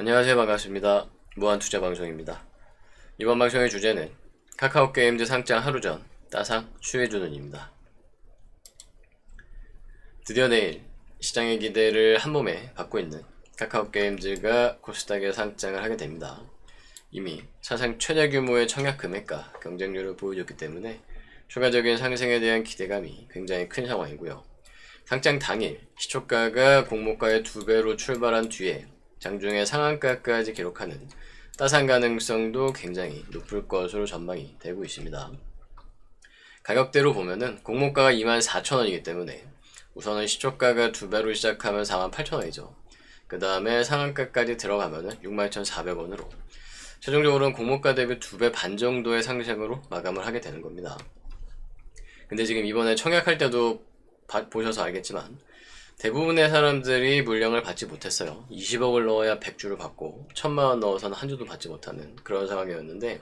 안녕하세요. 반갑습니다. 무한투자 방송입니다. 이번 방송의 주제는 카카오 게임즈 상장 하루 전 따상 수혜주는입니다. 드디어 내일 시장의 기대를 한 몸에 받고 있는 카카오 게임즈가 코스닥에 상장을 하게 됩니다. 이미 사상 최대 규모의 청약 금액과 경쟁률을 보여줬기 때문에 추가적인 상승에 대한 기대감이 굉장히 큰 상황이고요. 상장 당일 시초가가 공모가의 두 배로 출발한 뒤에 장중에 상한가까지 기록하는 따상 가능성도 굉장히 높을 것으로 전망이 되고 있습니다. 가격대로 보면은 공모가가 24,000원이기 때문에 우선은 시초가가 두 배로 시작하면 48,000원이죠. 그 다음에 상한가까지 들어가면은 61,400원으로 최종적으로는 공모가 대비 두 배 반 정도의 상승으로 마감을 하게 되는 겁니다. 근데 지금 이번에 청약할 때도 봐- 보셔서 알겠지만 대부분의 사람들이 물량을 받지 못했어요. 20억을 넣어야 100주를 받고 1000만 원 넣어서는 한 주도 받지 못하는 그런 상황이었는데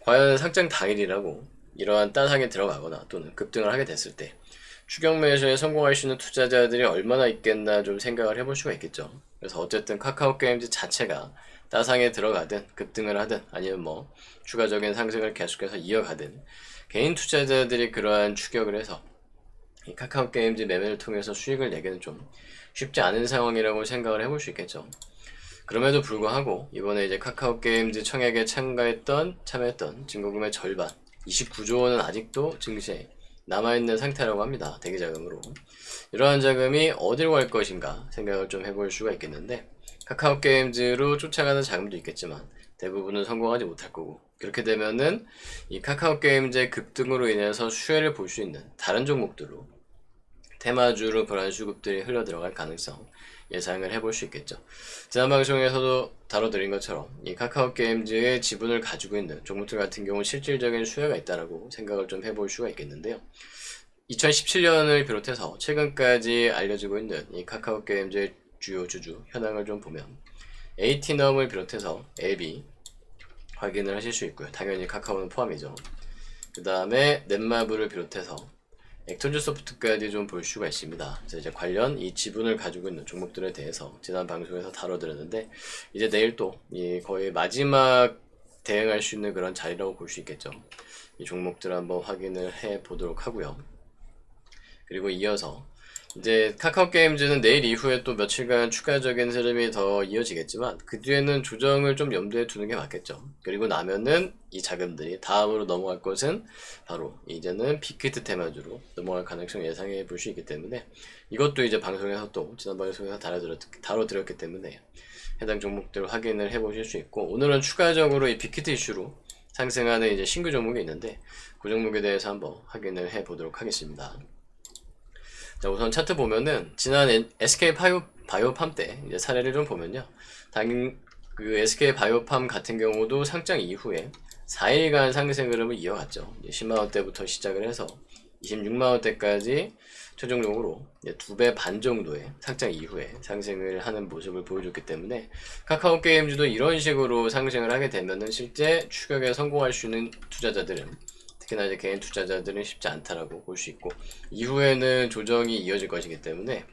과연 상장 당일이라고 이러한 따상에 들어가거나 또는 급등을 하게 됐을 때 추격 매수에 성공할 수 있는 투자자들이 얼마나 있겠나 좀 생각을 해볼 수가 있겠죠. 그래서 어쨌든 카카오 게임즈 자체가 따상에 들어가든 급등을 하든 아니면 뭐 추가적인 상승을 계속해서 이어가든 개인 투자자들이 그러한 추격을 해서 이 카카오 게임즈 매매를 통해서 수익을 내기는 좀 쉽지 않은 상황이라고 생각을 해볼 수 있겠죠. 그럼에도 불구하고 이번에 이제 카카오 게임즈 청약에 참가했던 참여했던 증거금의 절반 29조 원은 아직도 증시에 남아있는 상태라고 합니다. 대기 자금으로 이러한 자금이 어디로 갈 것인가 생각을 좀 해볼 수가 있겠는데 카카오 게임즈로 쫓아가는 자금도 있겠지만 대부분은 성공하지 못할 거고 그렇게 되면은 이 카카오 게임즈의 급등으로 인해서 수혜를 볼 수 있는 다른 종목들로 테마주로 그런 수급들이 흘러 들어갈 가능성 예상을 해볼 수 있겠죠. 지난 방송에서도 다뤄드린 것처럼 이 카카오 게임즈의 지분을 가지고 있는 종목들 같은 경우 실질적인 수혜가 있다라고 생각을 좀 해볼 수가 있겠는데요. 2017년을 비롯해서 최근까지 알려지고 있는 이 카카오 게임즈의 주요 주주 현황을 좀 보면 에이티넘을 비롯해서 앱이 확인을 하실 수 있고요. 당연히 카카오는 포함이죠. 그 다음에 넷마블을 비롯해서 액터즈 소프트까지 좀 볼 수가 있습니다. 그래서 이제 관련 이 지분을 가지고 있는 종목들에 대해서 지난 방송에서 다뤄드렸는데 이제 내일 또 이 거의 마지막 대응할 수 있는 그런 자리라고 볼 수 있겠죠. 이 종목들 한번 확인을 해 보도록 하고요. 그리고 이어서 이제 카카오 게임즈는 내일 이후에 또 며칠간 추가적인 흐름이 더 이어지겠지만 그 뒤에는 조정을 좀 염두에 두는 게 맞겠죠. 그리고 나면은 이 자금들이 다음으로 넘어갈 것은 바로 이제는 빅히트 테마주로 넘어갈 가능성 예상해 볼 수 있기 때문에 이것도 이제 방송에서 또 지난 방송에서 다뤄드렸, 다뤄드렸기 때문에 해당 종목들 확인을 해 보실 수 있고 오늘은 추가적으로 이 빅히트 이슈로 상승하는 이제 신규 종목이 있는데 그 종목에 대해서 한번 확인을 해 보도록 하겠습니다. 자, 우선 차트 보면은 지난 SK 바이오 바이오팜 때 이제 사례를 좀 보면요. 당 그 SK 바이오팜 같은 경우도 상장 이후에 4일간 상승 흐름을 이어갔죠. 10만 원대부터 시작을 해서 26만 원대까지 최종적으로 두 배 반 정도의 상장 이후에 상승을 하는 모습을 보여줬기 때문에 카카오 게임즈도 이런 식으로 상승을 하게 되면은 실제 추격에 성공할 수 있는 투자자들은 특히나 이제 개인 투자자들은 쉽지 않다라고 볼 수 있고 이후에는 조정이 이어질 것이기 때문에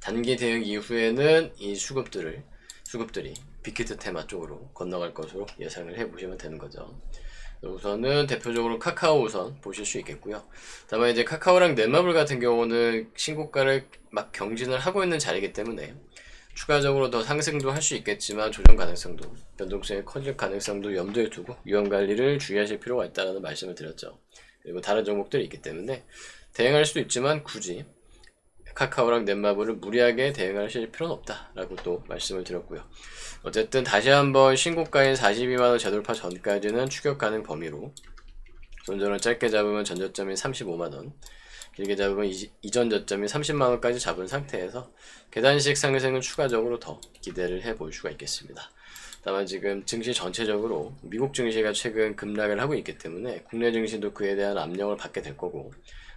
단기 대응 이후에는 이 수급들을 수급들이 빅히트 테마 쪽으로 건너갈 것으로 예상을 해 보시면 되는 거죠. 우선은 대표적으로 카카오 우선 보실 수 있겠고요. 다만 이제 카카오랑 넷마블 같은 경우는 신고가를 막 경진을 하고 있는 자리이기 때문에 추가적으로 더 상승도 할 수 있겠지만 조정 가능성도 변동성이 커질 가능성도 염두에 두고 위험 관리를 주의하실 필요가 있다는 말씀을 드렸죠. 그리고 다른 종목들이 있기 때문에 대응할 수도 있지만 굳이 카카오랑 넷마블을 무리하게 대응하실 필요는 없다라고 또 말씀을 드렸고요. 어쨌든 다시 한번 신고가인 42만원 재돌파 전까지는 추격 가능 범위로 손절은 짧게 잡으면 전저점인 35만원 길게 잡으면 이- 이전 저점인 30만원까지 잡은 상태에서 계단식 상승은 추가적으로 더 기대를 해볼 수가 있겠습니다. 다만 지금 증시 전체적으로 미국 증시가 최근 급락을 하고 있기 때문에 국내 증시도 그에 대한 압력을 받게 될 거고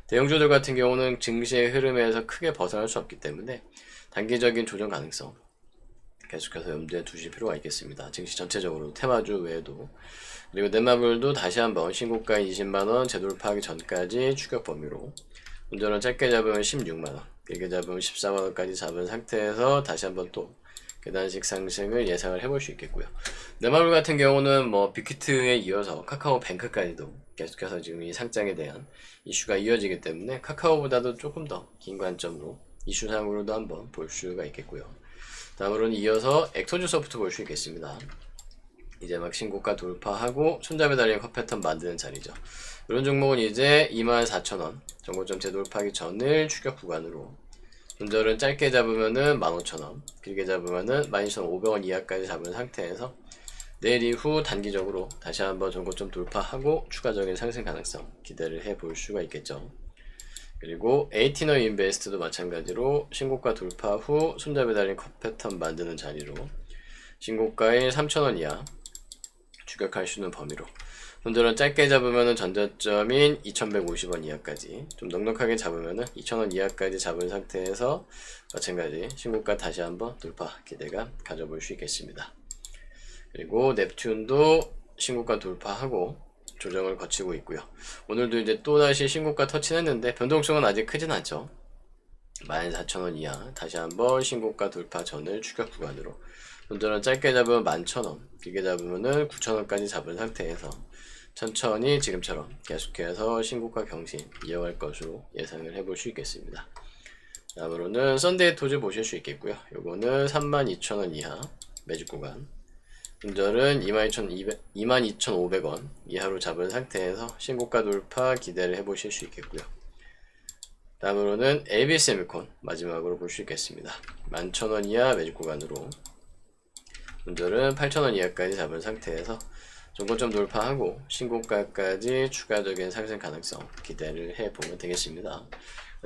대형주들 같은 경우는 증시의 흐름에서 크게 벗어날 수 없기 때문에 단기적인 조정 가능성 계속해서 염두에 두실 필요가 있겠습니다. 증시 전체적으로 테마주 외에도 그리고 넷마블도 다시 한번 신고가인 20만원 재돌파하기 전까지 추격 범위로 운전은 짧게 잡으면 16만원 길게 잡으면 14만원까지 잡은 상태에서 다시 한번 또 계단식 상승을 예상을 해볼 수 있겠고요. 네마블 같은 경우는 뭐 빅히트에 이어서 카카오 뱅크까지도 계속해서 지금 이 상장에 대한 이슈가 이어지기 때문에 카카오보다도 조금 더 긴 관점으로 이슈상으로도 한번 볼 수가 있겠고요. 다음으로는 이어서 엑토즈 소프트 볼 수 있겠습니다. 이제 막 신고가 돌파하고 손잡이 달린 컷 패턴 만드는 자리죠. 이런 종목은 이제 24,000원 정고점 재돌파하기 전을 추격 구간으로 손절은 짧게 잡으면은 15,000원 길게 잡으면은 12,500원 이하까지 잡은 상태에서 내일 이후 단기적으로 다시 한번 정고점 돌파하고 추가적인 상승 가능성 기대를 해 볼 수가 있겠죠. 그리고 에이티너 인베스트도 마찬가지로 신고가 돌파 후 손잡이 달린 컷 패턴 만드는 자리로 신고가인 3,000원 이하 추격할 수 있는 범위로 손절은 짧게 잡으면은 전저점인 2150원 이하까지 좀 넉넉하게 잡으면은 2000원 이하까지 잡은 상태에서 마찬가지 신고가 다시 한번 돌파 기대가 가져볼 수 있겠습니다. 그리고 넵튠도 신고가 돌파하고 조정을 거치고 있고요. 오늘도 이제 또다시 신고가 터치했는데 변동성은 아직 크진 않죠. 14,000원 이하 다시 한번 신고가 돌파 전을 추격 구간으로 손절은 짧게 잡으면 11,000원 길게 잡으면은 9,000원까지 잡은 상태에서 천천히 지금처럼 계속해서 신고가 경신 이어갈 것으로 예상을 해볼 수 있겠습니다. 다음으로는 썬데이 토즈 보실 수 있겠고요. 요거는 32,000원 이하 매직 구간 22,200 22,500원 이하로 잡은 상태에서 신고가 돌파 기대를 해보실 수 있겠고요. 다음으로는 ABS미콘 마지막으로 볼 수 있겠습니다. 11,000원 이하 매직 구간으로 손절은 8,000원 이하까지 잡은 상태에서 정고점 돌파하고 신고가까지 추가적인 상승 가능성 기대를 해보면 되겠습니다.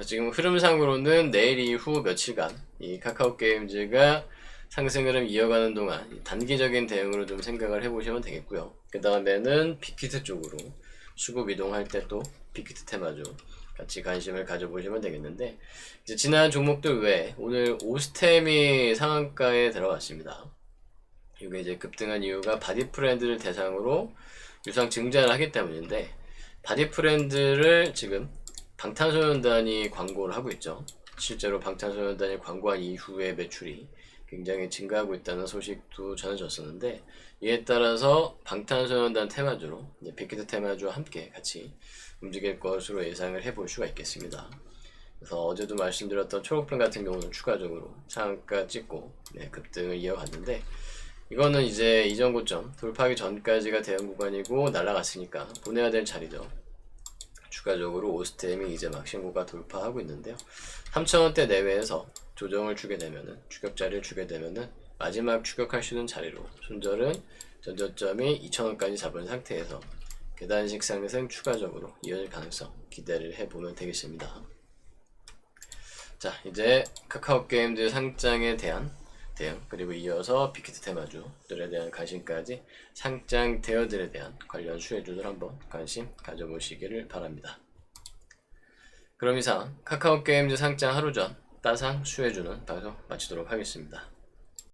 지금 흐름상으로는 내일 이후 며칠간 이 카카오 게임즈가 상승 흐름 이어가는 동안 이 단기적인 대응으로 좀 생각을 해보시면 되겠고요. 그 다음에는 빅히트 쪽으로 수급 이동할 때 또 빅히트 테마주 같이 관심을 가져보시면 되겠는데 이제 지난 종목들 외에 오늘 오스템이 상한가에 들어갔습니다. 이게 이제 급등한 이유가 바디 프렌드를 대상으로 유상 증자를 하기 때문인데 바디 프렌드를 지금 방탄소년단이 광고를 하고 있죠. 실제로 방탄소년단이 광고한 이후에 매출이 굉장히 증가하고 있다는 소식도 전해졌었는데 이에 따라서 방탄소년단 테마주로 빅히트 테마주와 함께 같이 움직일 것으로 예상을 해볼 수가 있겠습니다. 그래서 어제도 말씀드렸던 초록펜 같은 경우는 추가적으로 상한가 찍고 네, 급등을 이어갔는데 이거는 이제 이전 고점 돌파하기 전까지가 대응 구간이고 날아갔으니까 보내야 될 자리죠. 추가적으로 오스템이 이제 막 신고가 돌파하고 있는데요. 3,000원대 내외에서 조정을 주게 되면은 추격자리를 주게 되면은 마지막 추격할 수 있는 자리로 손절은 전저점이 2,000원까지 잡은 상태에서 계단식 상승 추가적으로 이어질 가능성 기대를 해보면 되겠습니다. 자 이제 카카오 게임즈 상장에 대한 대응 그리고 이어서 빅히트 테마주들에 대한 관심까지 상장 대여들에 대한 관련 수혜주들 한번 관심 가져보시기를 바랍니다. 그럼 이상 카카오 게임즈 상장 하루 전 따상 수혜주는 방송 마치도록 하겠습니다.